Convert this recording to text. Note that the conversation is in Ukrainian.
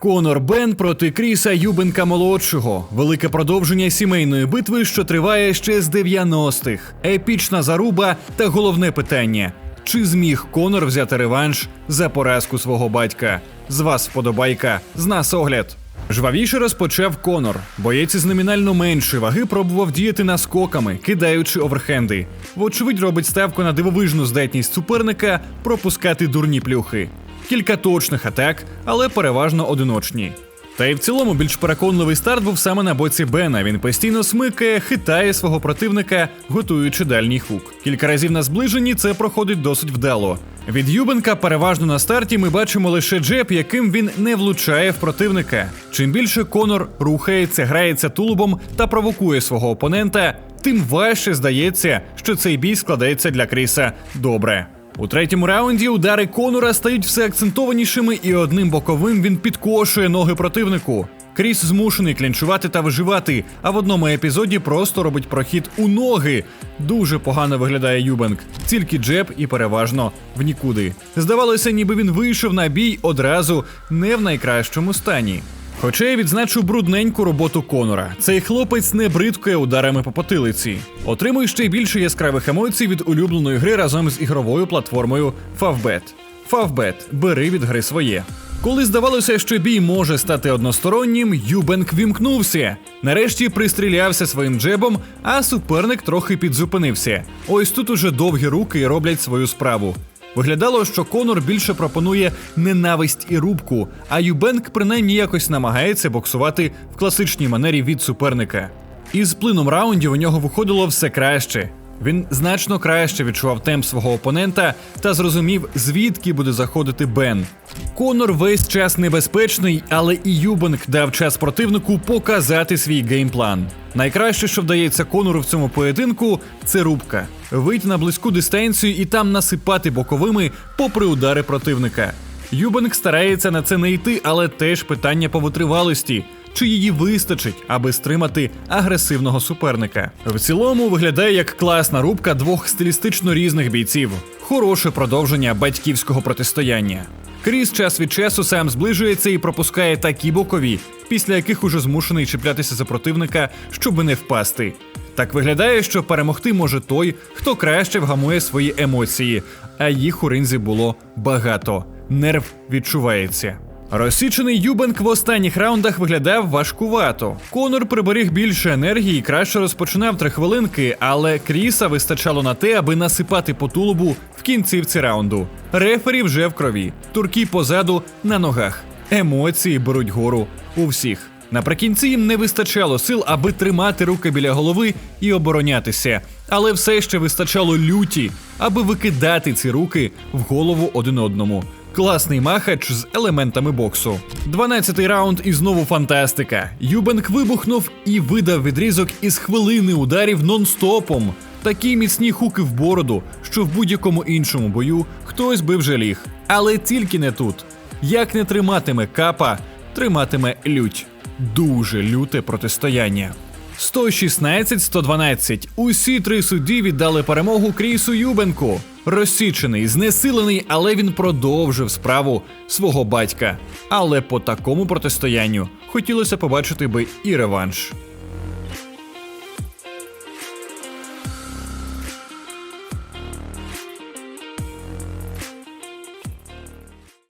Конор Бен проти Кріса Юбенка молодшого. Велике продовження сімейної битви, що триває ще з 90-х. Епічна заруба та головне питання: чи зміг Конор взяти реванш за поразку свого батька? З вас вподобайка, з нас огляд. Жвавіше розпочав Конор. Боєць із номінально меншої ваги пробував діяти наскоками, кидаючи оверхенди. Вочевидь, робить ставку на дивовижну здатність суперника пропускати дурні плюхи. Кілька точних атак, але переважно одиночні. Та й в цілому більш переконливий старт був саме на боці Бена. Він постійно смикає, хитає свого противника, готуючи дальній хук. Кілька разів на зближенні це проходить досить вдало. Від Юбенка переважно на старті ми бачимо лише джеб, яким він не влучає в противника. Чим більше Конор рухається, грається тулубом та провокує свого опонента, тим важче здається, що цей бій складається для Кріса добре. У третьому раунді удари Конора стають все акцентованішими, і одним боковим він підкошує ноги противнику. Кріс змушений клінчувати та виживати, а в одному епізоді просто робить прохід у ноги. Дуже погано виглядає Юбенк, тільки джеб і переважно в нікуди. Здавалося, ніби він вийшов на бій одразу не в найкращому стані. Хоча я відзначу брудненьку роботу Конора. Цей хлопець не бридкає ударами по потилиці. Отримує ще більше яскравих емоцій від улюбленої гри разом з ігровою платформою Favbet. Favbet – бери від гри своє. Коли здавалося, що бій може стати одностороннім, Юбенк вімкнувся. Нарешті пристрілявся своїм джебом, а суперник трохи підзупинився. Ось тут уже довгі руки роблять свою справу. Виглядало, що Конор більше пропонує ненависть і рубку, а Юбенк принаймні якось намагається боксувати в класичній манері від суперника. Із плином раундів у нього виходило все краще. Він значно краще відчував темп свого опонента та зрозумів, звідки буде заходити Бен. Конор весь час небезпечний, але і Юбенк дав час противнику показати свій геймплан. Найкраще, що вдається Конору в цьому поєдинку, це рубка. Вийти на близьку дистанцію і там насипати боковими попри удари противника. Юбенк старається на це не йти, але теж питання по витривалості. Чи її вистачить, аби стримати агресивного суперника? В цілому виглядає як класна рубка двох стилістично різних бійців. Хороше продовження батьківського протистояння. Кріс час від часу сам зближується і пропускає такі бокові, після яких уже змушений чіплятися за противника, щоб не впасти. Так виглядає, що перемогти може той, хто краще вгамує свої емоції, а їх у ринзі було багато. Нерв відчувається. Розсічений Юбенк в останніх раундах виглядав важкувато. Конор приберіг більше енергії і краще розпочинав три хвилинки, але Кріса вистачало на те, аби насипати по тулубу в кінцівці раунду. Рефері вже в крові, турки позаду на ногах. Емоції беруть гору у всіх. Наприкінці їм не вистачало сил, аби тримати руки біля голови і оборонятися, але все ще вистачало люті, аби викидати ці руки в голову один одному. Класний махач з елементами боксу. 12-й раунд і знову фантастика. Юбенк вибухнув і видав відрізок із хвилини ударів нон-стопом. Такі міцні хуки в бороду, що в будь-якому іншому бою хтось би вже ліг. Але тільки не тут. Як не триматиме капа, триматиме лють. Дуже люте протистояння. 116-112. Усі три судді віддали перемогу Крісу Юбенку. Розсічений, знесилений, але він продовжив справу свого батька. Але по такому протистоянню хотілося побачити би і реванш.